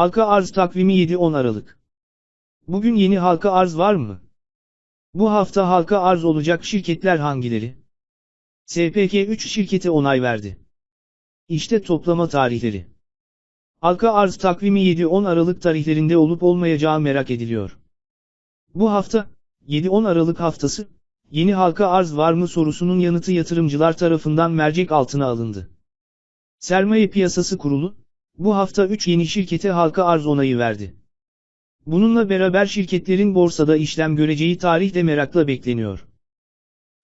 Halka arz takvimi 7-10 Aralık. Bugün yeni halka arz var mı? Bu hafta halka arz olacak şirketler hangileri? SPK 3 şirkete onay verdi. İşte toplama tarihleri. Halka arz takvimi 7-10 Aralık tarihlerinde olup olmayacağı merak ediliyor. Bu hafta, 7-10 Aralık haftası, yeni halka arz var mı sorusunun yanıtı yatırımcılar tarafından mercek altına alındı. Sermaye Piyasası Kurulu, bu hafta 3 yeni şirkete halka arz onayı verdi. Bununla beraber şirketlerin borsada işlem göreceği tarih de merakla bekleniyor.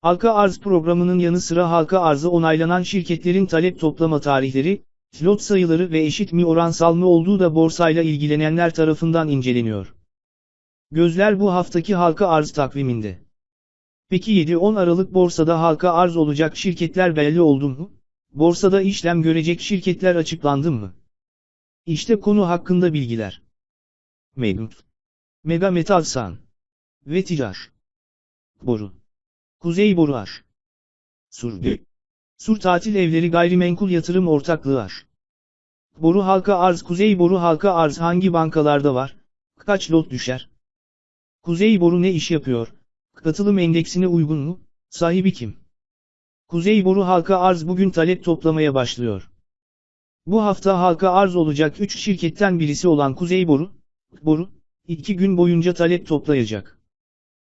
Halka arz programının yanı sıra halka arzı onaylanan şirketlerin talep toplama tarihleri, flot sayıları ve eşit mi oransal mı olduğu da borsayla ilgilenenler tarafından inceleniyor. Gözler bu haftaki halka arz takviminde. Peki 7-10 Aralık borsada halka arz olacak şirketler belli oldu mu? Borsada işlem görecek şirketler açıklandı mı? İşte konu hakkında bilgiler. Megut. Mega Metal San. Ve Ticar. Boru. Kuzey Boru Aş. Surge. Sur Tatil Evleri Gayrimenkul Yatırım Ortaklığı Aş. Boru halka arz Kuzey Boru halka arz hangi bankalarda var? Kaç lot düşer? Kuzey Boru ne iş yapıyor? Katılım endeksine uygun mu? Sahibi kim? Kuzey Boru halka arz bugün talep toplamaya başlıyor. Bu hafta halka arz olacak 3 şirketten birisi olan Kuzey Boru, Boru, 2 gün boyunca talep toplayacak.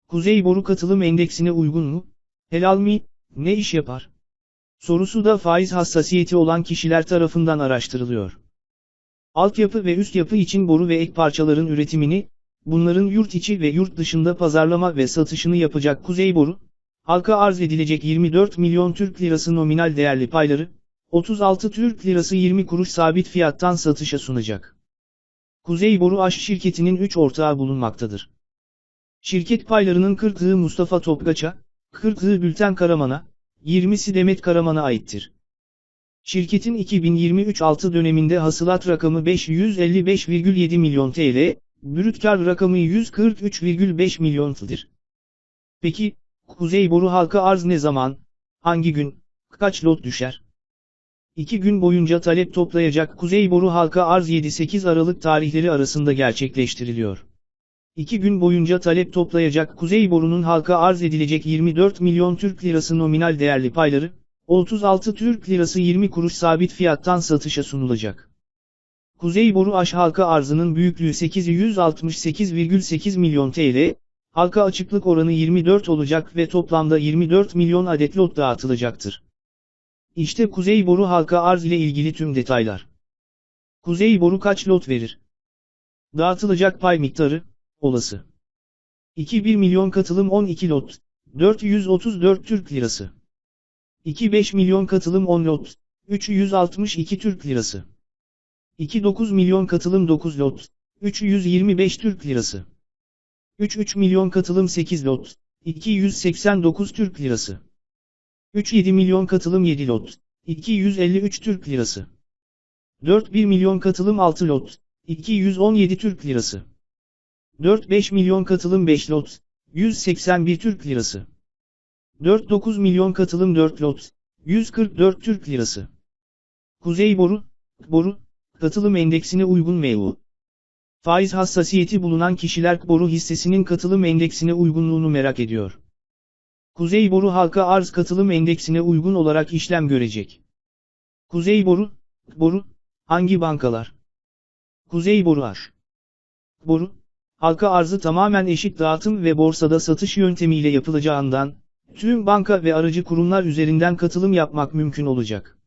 Kuzey Boru katılım endeksine uygun mu? Helal mi? Ne iş yapar? Sorusu da faiz hassasiyeti olan kişiler tarafından araştırılıyor. Altyapı ve üst yapı için boru ve ek parçaların üretimini, bunların yurt içi ve yurt dışında pazarlama ve satışını yapacak Kuzey Boru, halka arz edilecek 24 milyon Türk lirası nominal değerli payları, 36 Türk lirası 20 kuruş sabit fiyattan satışa sunacak. Kuzey Boru Aş şirketinin 3 ortağı bulunmaktadır. Şirket paylarının 40'ı Mustafa Topgaç'a, 40'ı Bülten Karaman'a, 20'si Demet Karaman'a aittir. Şirketin 2023-6 döneminde hasılat rakamı 555,7 milyon TL, brüt kar rakamı 143,5 milyon TL'dir. Peki, Kuzey Boru halka arz ne zaman, hangi gün, kaç lot düşer? 2 gün boyunca talep toplayacak Kuzey Boru halka arz 7-8 Aralık tarihleri arasında gerçekleştiriliyor. 2 gün boyunca talep toplayacak Kuzey Boru'nun halka arz edilecek 24 milyon Türk lirası nominal değerli payları, 36 Türk lirası 20 kuruş sabit fiyattan satışa sunulacak. Kuzey Boru Aş halka arzının büyüklüğü 868,8 milyon TL, halka açıklık oranı 24 olacak ve toplamda 24 milyon adet lot dağıtılacaktır. İşte Kuzey Boru halka arz ile ilgili tüm detaylar. Kuzey Boru kaç lot verir? Dağıtılacak pay miktarı, olası. 2-1 milyon katılım 12 lot, 434 Türk Lirası. 2-5 milyon katılım 10 lot, 362 Türk Lirası. 2-9 milyon katılım 9 lot, 325 Türk Lirası. 3-3 milyon katılım 8 lot, 289 Türk Lirası. 3-7 milyon katılım 7 lot, 253 Türk Lirası. 4-1 milyon katılım 6 lot, 217 Türk Lirası. 4-5 milyon katılım 5 lot, 181 Türk Lirası. 4-9 milyon katılım 4 lot, 144 Türk Lirası. Kuzey Boru, Boru, katılım endeksine uygun meyvu. Faiz hassasiyeti bulunan kişiler boru hissesinin katılım endeksine uygunluğunu merak ediyor. Kuzey Boru halka arz katılım endeksine uygun olarak işlem görecek. Kuzey Boru, Boru, hangi bankalar? Kuzey Boru Aş. Boru, halka arzı tamamen eşit dağıtım ve borsada satış yöntemiyle yapılacağından, tüm banka ve aracı kurumlar üzerinden katılım yapmak mümkün olacak.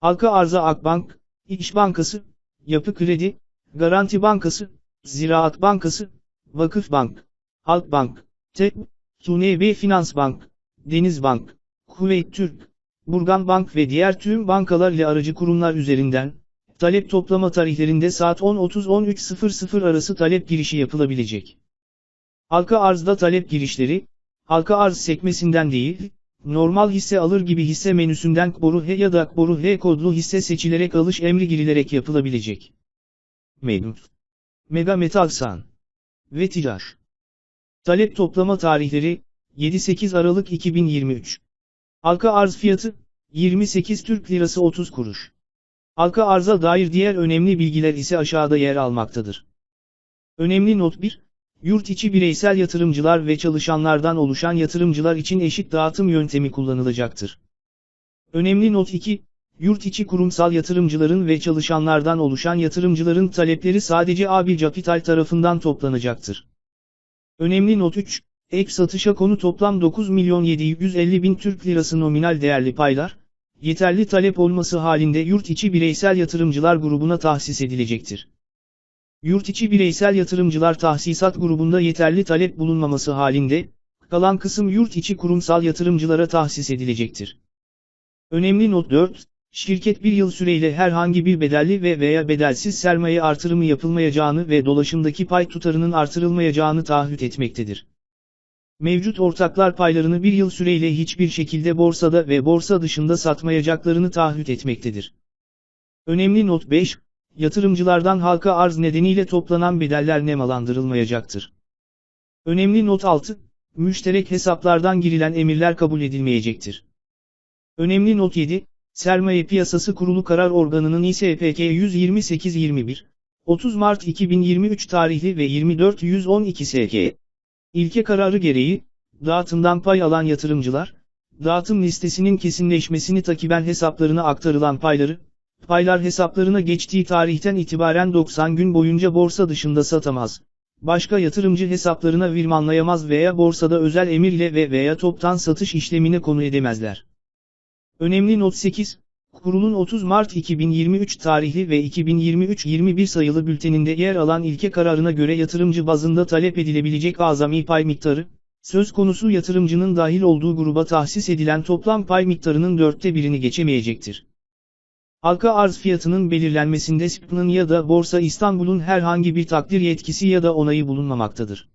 Halka arza Akbank, İş Bankası, Yapı Kredi, Garanti Bankası, Ziraat Bankası, Vakıf Bank, Halkbank, TEP, TUNB Finans Bank, Deniz Bank, Kuveyt Türk, Burgan Bank ve diğer tüm bankalar ile aracı kurumlar üzerinden, talep toplama tarihlerinde saat 10.30-13.00 arası talep girişi yapılabilecek. Halka arzda talep girişleri, halka arz sekmesinden değil, normal hisse alır gibi hisse menüsünden boru H ya da boru H kodlu hisse seçilerek alış emri girilerek yapılabilecek. Menü Mega Metal San ve Ticar Talep toplama tarihleri 7-8 Aralık 2023 Halka arz fiyatı 28 Türk Lirası 30 kuruş Halka arza dair diğer önemli bilgiler ise aşağıda yer almaktadır. Önemli not 1, yurt içi bireysel yatırımcılar ve çalışanlardan oluşan yatırımcılar için eşit dağıtım yöntemi kullanılacaktır. Önemli not 2, yurt içi kurumsal yatırımcıların ve çalışanlardan oluşan yatırımcıların talepleri sadece Abil Capital tarafından toplanacaktır. Önemli not 3, ek satışa konu toplam 9 milyon 750 bin Türk lirası nominal değerli paylar, yeterli talep olması halinde yurt içi bireysel yatırımcılar grubuna tahsis edilecektir. Yurt içi bireysel yatırımcılar tahsisat grubunda yeterli talep bulunmaması halinde, kalan kısım yurt içi kurumsal yatırımcılara tahsis edilecektir. Önemli not 4, şirket bir yıl süreyle herhangi bir bedelli ve veya bedelsiz sermaye artırımı yapılmayacağını ve dolaşımdaki pay tutarının artırılmayacağını taahhüt etmektedir. Mevcut ortaklar paylarını bir yıl süreyle hiçbir şekilde borsada ve borsa dışında satmayacaklarını taahhüt etmektedir. Önemli not 5, yatırımcılardan halka arz nedeniyle toplanan bedeller nemalandırılmayacaktır. Önemli not 6, müşterek hesaplardan girilen emirler kabul edilmeyecektir. Önemli not 7, Sermaye Piyasası Kurulu Karar Organı'nın İSPK 128-21, 30 Mart 2023 tarihli ve 24-112 SK. İlke kararı gereği, dağıtımdan pay alan yatırımcılar, dağıtım listesinin kesinleşmesini takiben hesaplarına aktarılan payları, paylar hesaplarına geçtiği tarihten itibaren 90 gün boyunca borsa dışında satamaz. Başka yatırımcı hesaplarına virmanlayamaz veya borsada özel emirle ve veya toptan satış işlemine konu edemezler. Önemli not 8, Kurulun 30 Mart 2023 tarihli ve 2023-21 sayılı bülteninde yer alan ilke kararına göre yatırımcı bazında talep edilebilecek azami pay miktarı, söz konusu yatırımcının dahil olduğu gruba tahsis edilen toplam pay miktarının dörtte birini geçemeyecektir. Halka arz fiyatının belirlenmesinde SP'nin ya da Borsa İstanbul'un herhangi bir takdir yetkisi ya da onayı bulunmamaktadır.